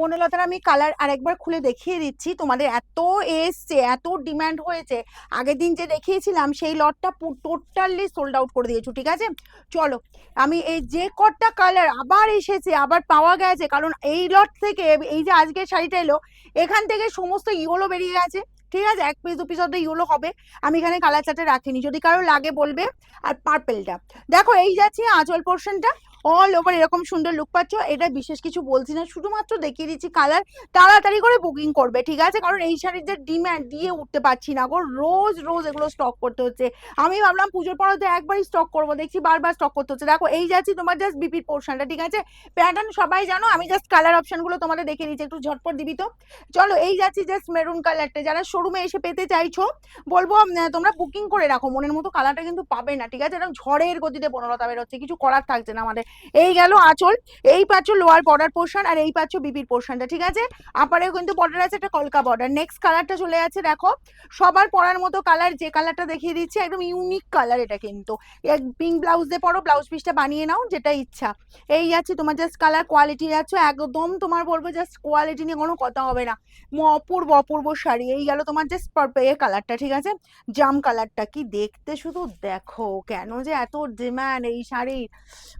বনলতার আমি কালার আরেকবার খুলে দেখিয়ে দিচ্ছি। তোমাদের এত এসছে, এত ডিমান্ড হয়েছে। আগের দিন যে দেখিয়েছিলাম, সেই লটটা টোটালি সোল্ড আউট করে দিয়েছ, ঠিক আছে? চলো, আমি এই যে কটা কালার আবার এসেছে, আবার পাওয়া গেছে, কারণ এই লট থেকে, এই যে আজকে শাড়িটা এলো, এখান থেকে সমস্ত ইয়েলো বেরিয়ে গেছে, ঠিক আছে? এক পিস দু পিস অর্ধ ইয়েলো হবে। আমি এখানে কালার চার্টে রাখিনি। যদি কারও লাগে বলবে, আর পার্পেলটা দেখো, এই যাচ্ছে আঁচল পোর্শনটা অল ওভার এরকম সুন্দর লুক পাচ্ছ। এটা বিশেষ কিছু বলছি না, শুধুমাত্র দেখিয়ে দিচ্ছি কালার তাড়াতাড়ি করে বুকিং করবে, ঠিক আছে? কারণ এই শাড়ির যে ডিম্যান্ড দিয়ে উঠতে পারছি না গো। রোজ রোজ এগুলো স্টক করতে হচ্ছে। আমি ভাবলাম পুজোর পর তো একবারই স্টক করব, দেখছি বারবার স্টক করতে হচ্ছে। দেখো, এই যাচ্ছি তোমার জাস্ট বিপির পোর্শনটা ঠিক আছে? প্যাটার্ন সবাই জানো, আমি জাস্ট কালার অপশনগুলো তোমাদের দেখে দিচ্ছি, একটু ঝটপট দিবি তো? চলো, এই যাচ্ছি জাস্ট মেরুন কালারটা যারা শোরুমে এসে পেতে চাইছো, বলব তোমরা বুকিং করে রাখো। মনের মতো কালারটা কিন্তু পাবে না, ঠিক আছে? এরকম ঝড়ের গতিতে বনলতা বেরোচ্ছে কিছু করার থাকছে না আমাদের। এই গেল আঁচল, এই পাচ্ছ লোয়ার বর্ডার পোর্শন আর এই পাচ্ছ বিপির পোর্শনটা ঠিক আছে? আপারেও কিন্তু বর্ডার আছে, একটা কলকা বর্ডার নেক্সট কালারটা চলে যাচ্ছে, দেখো। সবার পরার মতো কালার যে কালারটা দেখিয়ে দিচ্ছি, একদম ইউনিক কালার এটা কিন্তু। পিঙ্ক ব্লাউজ দিয়ে পরো ব্লাউজ পিসটা বানিয়ে নাও, যেটা ইচ্ছা। এই যাচ্ছে তোমার জাস্ট কালার কোয়ালিটি যাচ্ছে, একদম তোমার বলব জাস্ট কোয়ালিটি নিয়ে কোনো কথা হবে না। অপূর্ব অপূর্ব শাড়ি। এই গেল তোমার জাস্ট এ কালারটা ঠিক আছে? জাম কালারটা কি? দেখতে শুধু দেখো, কেন যে এত ডিম্যান্ড এই শাড়ির?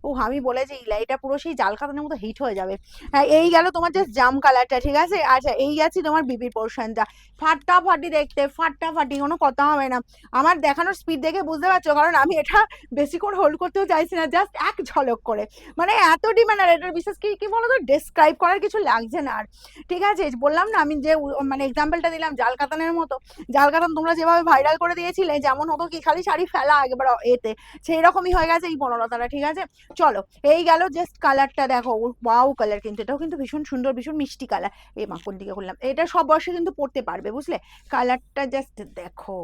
ও আমি বলেছি এটা পুরো সেই জাল কাতানের মতো হিট হয়ে যাবে। হ্যাঁ এই গেল তোমার জাস্ট জাম কালারটা ঠিক আছে? আচ্ছা এই আছে তোমার বিবির পোর্শনটা ফাটটা ফাটাফাটি দেখতে, ফাটাফাটি, কোনো কথা হবে না। আমার দেখানোর স্পিড দেখে বুঝতে পারছ, কারণ আমি এটা বেশিক্ষণ হোল্ড করতেও চাইছি না জাস্ট এক ঝলক করে। মানে এত ডিমান্ড আর এটার বিশেষ কি কি বলতো? ডেসক্রাইব করার কিছু লাগছে না আর। ঠিক আছে, বললাম না, আমি যে মানে এক্সাম্পলটা দিলাম, জাল কাতানের মতো। জাল কাতান তোমরা যেভাবে ভাইরাল করে দিয়েছিলে, যেমন হতো কি, খালি শাড়ি ফেলা একবার এতে সেই রকমই হয়ে গেছে এই বনলতাটা, ঠিক আছে? চলো এই গেল জাস্ট কালারটা দেখো ওয়াও কালার কিন্তু, এটাও কিন্তু ভীষণ সুন্দর, ভীষণ মিষ্টি কালার এই মাকুর দিকে করলাম, এটা সব বয়সে কিন্তু পড়তে পারবে, বুঝলে? কালারটা জাস্ট দেখো।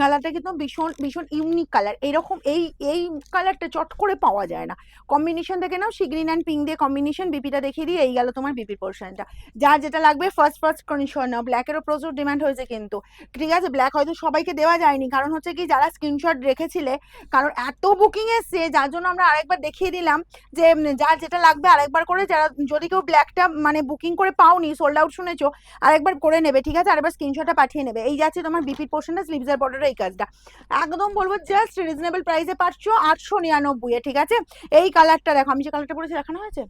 কালারটা কিন্তু ভীষণ ভীষণ ইউনিক কালার এরকম এই এই কালারটা চট করে পাওয়া যায় না। কম্বিনেশন দেখে নাও সিগ্রিন অ্যান্ড পিঙ্ক দিয়ে কম্বিনেশন বিপিটা দেখিয়ে দিয়ে এই গেল তোমার বিপির পোর্শনটা যার যেটা লাগবে ফার্স্ট ফার্স্ট কন্ডিশন নাও। ব্ল্যাকেরও প্রচুর ডিমান্ড হয়েছে কিন্তু। ঠিক আছে ব্ল্যাক হয়তো সবাইকে দেওয়া যায়নি। কারণ হচ্ছে কি, যারা স্ক্রিনশট রেখেছিলে, কারণ এত বুকিং এসছে, যার জন্য আমরা আরেকবার দেখিয়ে দিলাম যে যার যেটা লাগবে আরেকবার করে যারা, যদি কেউ ব্ল্যাকটা মানে বুকিং করে পাওনি সোল্ড আউট শুনেছো, আরেকবার করে নেবে, ঠিক আছে? আরেকবার স্ক্রিনশটটা পাঠিয়ে নেবে। এই যাচ্ছে তোমার বিপির পোর্শনটা স্লিভসের বর্ডারের এই কাজটা। একদম বলব জাস্ট রিজনেবল প্রাইসে পাচ্ছ আটশো নিরানব্বই ঠিক আছে? এই কালারটা দেখো, আমি যে কালারটা পরেছি দেখানো হয়েছে?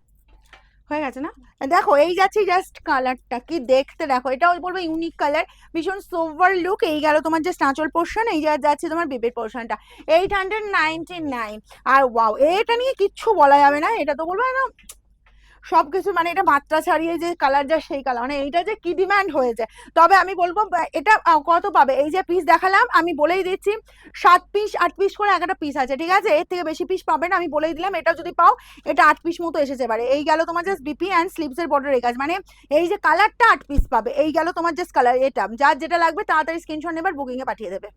হয়ে গেছে না? দেখো, এই যাচ্ছে জাস্ট কালারটা কি দেখতে দেখো, এটাও বলব ইউনিক কালার ভীষণ সোভার লুক এই গেল তোমার জাস্ট আঁচল পোর্শন এই যা যাচ্ছে তোমার বেবের পোর্শনটা এইট হান্ড্রেড নাইনটি নাইন আর ওয়াও এটা নিয়ে কিচ্ছু বলা যাবে না, এটা তো বলব একদম সব কিছু মানে এটা মাত্রা ছাড়িয়ে যে কালার যা সেই কালার মানে এইটা যে কি ডিমান্ড হয়েছে। তবে আমি বলব এটা কত পাবে? এই যে পিস দেখালাম, আমি বলেই দিচ্ছি, সাত পিস আট পিস করে একটা পিস আছে, ঠিক আছে? এর থেকে বেশি পিস পাবে না, আমি বলেই দিলাম, এটা যদি পাও, এটা আট পিস মতো এসেছে পারে এই গেল তোমার জাস্ট বিপি অ্যান্ড বর্ডার এই কাজ মানে এই যে কালারটা আট পিস পাবে, এই গেল তোমার জাস্ট কালার এটা। যার যেটা লাগবে, তাড়াতাড়ি স্ক্রিনশট নেবার বুকিংয়ে পাঠিয়ে দেবে।